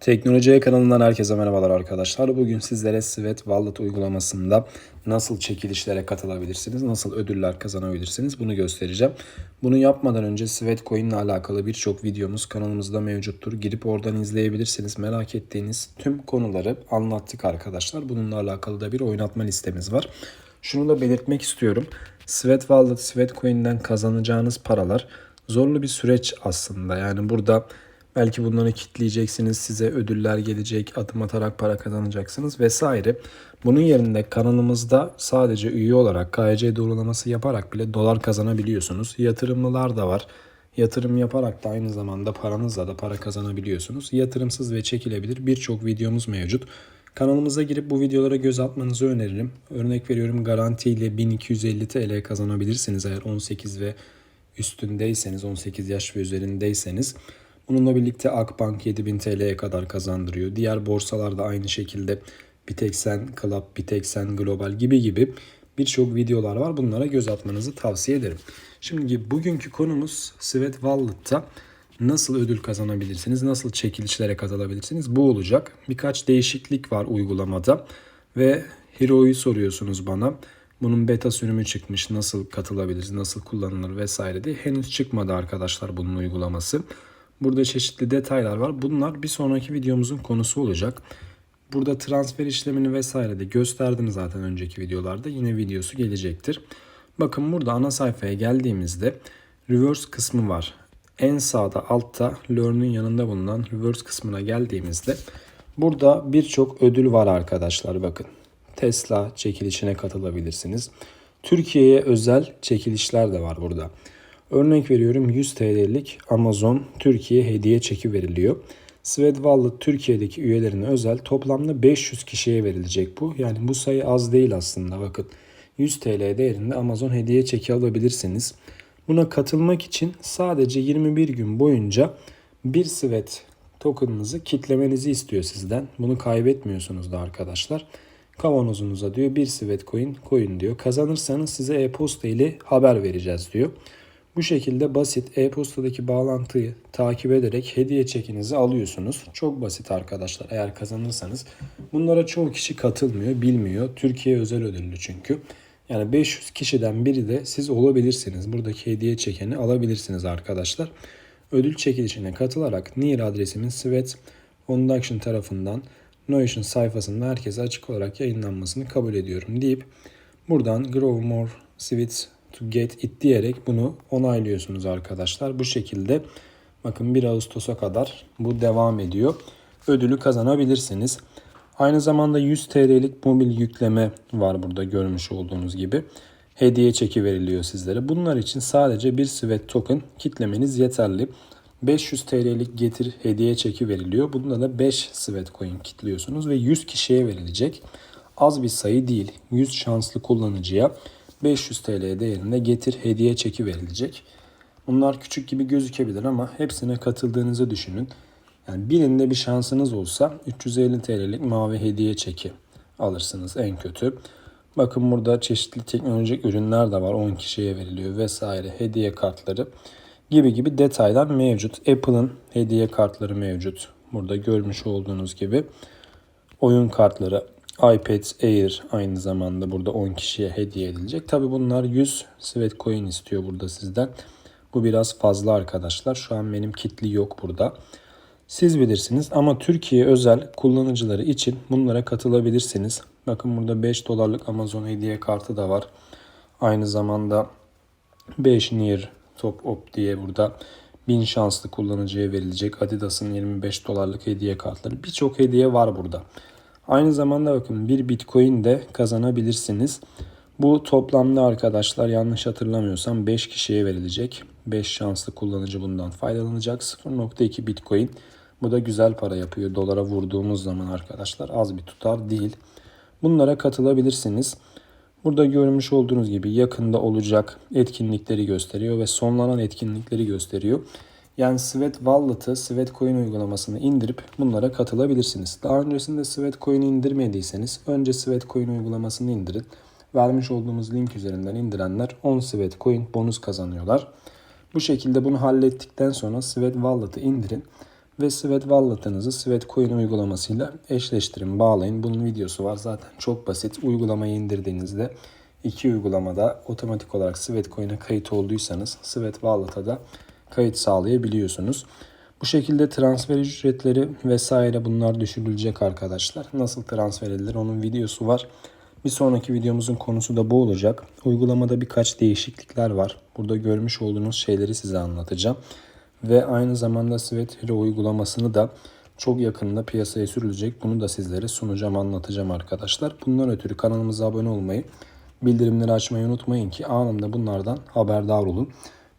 Teknolojiye kanalından herkese merhabalar arkadaşlar. Bugün sizlere Svet Wallet uygulamasında nasıl çekilişlere katılabilirsiniz, nasıl ödüller kazanabilirsiniz bunu göstereceğim. Bunu yapmadan önce Svet Coin ile alakalı birçok videomuz kanalımızda mevcuttur. Girip oradan izleyebilirsiniz. Merak ettiğiniz tüm konuları anlattık arkadaşlar. Bununla alakalı da bir oynatma listemiz var. Şunu da belirtmek istiyorum. Svet Wallet, Svet Coin'den kazanacağınız paralar zorlu bir süreç aslında. Yani burada Belki bunları kitleyeceksiniz, size ödüller gelecek, adım atarak para kazanacaksınız vesaire. Bunun yerine kanalımızda sadece üye olarak KYC doğrulaması yaparak bile dolar kazanabiliyorsunuz. Yatırımlılar da var. Yatırım yaparak da aynı zamanda paranızla da para kazanabiliyorsunuz. Yatırımsız ve çekilebilir birçok videomuz mevcut. Kanalımıza girip bu videolara göz atmanızı öneririm. Örnek veriyorum garantiyle 1250 TL kazanabilirsiniz eğer 18 ve üstündeyseniz, 18 yaş ve üzerindeyseniz. Bununla birlikte Akbank 7000 TL'ye kadar kazandırıyor. Diğer borsalar da aynı şekilde Bitexen Club, Bitexen Global gibi gibi birçok videolar var. Bunlara göz atmanızı tavsiye ederim. Şimdi bugünkü konumuz Svet Wallet'ta nasıl ödül kazanabilirsiniz, nasıl çekilişlere katılabilirsiniz bu olacak. Birkaç değişiklik var uygulamada ve Hero'yu soruyorsunuz bana. Bunun beta sürümü çıkmış, nasıl katılabiliriz, nasıl kullanılır vesaire diye. Henüz çıkmadı arkadaşlar bunun uygulaması. Burada çeşitli detaylar var. Bunlar bir sonraki videomuzun konusu olacak. Burada transfer işlemini vesaire de gösterdim zaten önceki videolarda. Yine videosu gelecektir. Bakın burada ana sayfaya geldiğimizde reverse kısmı var. En sağda altta learn'ün yanında bulunan reverse kısmına geldiğimizde burada birçok ödül var arkadaşlar bakın. Tesla çekilişine katılabilirsiniz. Türkiye'ye özel çekilişler de var burada. Örnek veriyorum 100 TL'lik Amazon Türkiye hediye çeki veriliyor. Swed Wallet Türkiye'deki üyelerine özel toplamda 500 kişiye verilecek bu. Yani bu sayı az değil aslında bakın. 100 TL değerinde Amazon hediye çeki alabilirsiniz. Buna katılmak için sadece 21 gün boyunca bir Swed token'ınızı kitlemenizi istiyor sizden. Bunu kaybetmiyorsunuz da arkadaşlar. Kavanozunuza diyor bir Swed coin koyun diyor. Kazanırsanız size e-posta ile haber vereceğiz diyor. Bu şekilde basit e-postadaki bağlantıyı takip ederek hediye çekinizi alıyorsunuz. Çok basit arkadaşlar eğer kazanırsanız. Bunlara çoğu kişi katılmıyor, bilmiyor. Türkiye özel ödüllü çünkü. Yani 500 kişiden biri de siz olabilirsiniz. Buradaki hediye çekeni alabilirsiniz arkadaşlar. Ödül çekilişine katılarak NIR adresimin Svet Foundation tarafından Notion sayfasında herkese açık olarak yayınlanmasını kabul ediyorum deyip buradan Grow More Sweets to get it diyerek bunu onaylıyorsunuz arkadaşlar. Bu şekilde bakın 1 Ağustos'a kadar bu devam ediyor. Ödülü kazanabilirsiniz. Aynı zamanda 100 TL'lik mobil yükleme var burada görmüş olduğunuz gibi. Hediye çeki veriliyor sizlere. Bunlar için sadece bir Svet token kitlemeniz yeterli. 500 TL'lik getir hediye çeki veriliyor. Bunda da 5 Svet coin kitliyorsunuz ve 100 kişiye verilecek. Az bir sayı değil. 100 şanslı kullanıcıya 500 TL değerinde getir hediye çeki verilecek. Bunlar küçük gibi gözükebilir ama hepsine katıldığınızı düşünün. Yani birinde bir şansınız olsa 350 TL'lik mavi hediye çeki alırsınız en kötü. Bakın burada çeşitli teknolojik ürünler de var 10 kişiye veriliyor vesaire hediye kartları gibi gibi detaylar mevcut. Apple'ın hediye kartları mevcut. Burada görmüş olduğunuz gibi oyun kartları iPad Air aynı zamanda burada 10 kişiye hediye edilecek. Tabi bunlar 100 Svet Coin istiyor burada sizden. Bu biraz fazla arkadaşlar. Şu an benim kitli yok burada. Siz bilirsiniz ama Türkiye özel kullanıcıları için bunlara katılabilirsiniz. Bakın burada 5 dolarlık Amazon hediye kartı da var. Aynı zamanda 5 Near Top Up diye burada 1000 şanslı kullanıcıya verilecek Adidas'ın 25 dolarlık hediye kartları. Birçok hediye var burada. Aynı zamanda bakın bir bitcoin de kazanabilirsiniz. Bu toplamda arkadaşlar yanlış hatırlamıyorsam 5 kişiye verilecek. 5 şanslı kullanıcı bundan faydalanacak. 0.2 bitcoin. Bu da güzel para yapıyor. Dolara vurduğumuz zaman arkadaşlar az bir tutar değil. Bunlara katılabilirsiniz. Burada görmüş olduğunuz gibi yakında olacak etkinlikleri gösteriyor ve sonlanan etkinlikleri gösteriyor. Yani Svet Wallet'ı, Svet Coin uygulamasını indirip bunlara katılabilirsiniz. Daha öncesinde Svet Coin'i indirmediyseniz önce Svet Coin uygulamasını indirin. Vermiş olduğumuz link üzerinden indirenler 10 Svet Coin bonus kazanıyorlar. Bu şekilde bunu hallettikten sonra Svet Wallet'ı indirin ve Svet Wallet'ınızı Svet Coin uygulamasıyla eşleştirin, bağlayın. Bunun videosu var zaten çok basit. Uygulamayı indirdiğinizde iki uygulamada otomatik olarak Svet Coin'e kayıt olduysanız Svet Wallet'a da kayıt sağlayabiliyorsunuz. Bu şekilde transfer ücretleri vesaire bunlar düşürülecek arkadaşlar. Nasıl transfer edilir onun videosu var. Bir sonraki videomuzun konusu da bu olacak. Uygulamada birkaç değişiklikler var. Burada görmüş olduğunuz şeyleri size anlatacağım. Ve aynı zamanda Svet Hero uygulamasını da çok yakında piyasaya sürülecek. Bunu da sizlere sunacağım, anlatacağım arkadaşlar. Bundan ötürü kanalımıza abone olmayı, bildirimleri açmayı unutmayın ki anında bunlardan haberdar olun.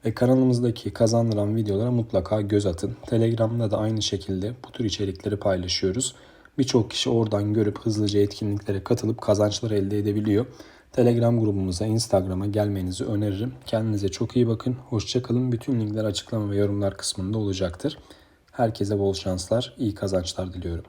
Ve kanalımızdaki kazandıran videolara mutlaka göz atın. Telegram'da da aynı şekilde bu tür içerikleri paylaşıyoruz. Birçok kişi oradan görüp hızlıca etkinliklere katılıp kazançlar elde edebiliyor. Telegram grubumuza, Instagram'a gelmenizi öneririm. Kendinize çok iyi bakın. Hoşçakalın. Bütün linkler açıklama ve yorumlar kısmında olacaktır. Herkese bol şanslar, iyi kazançlar diliyorum.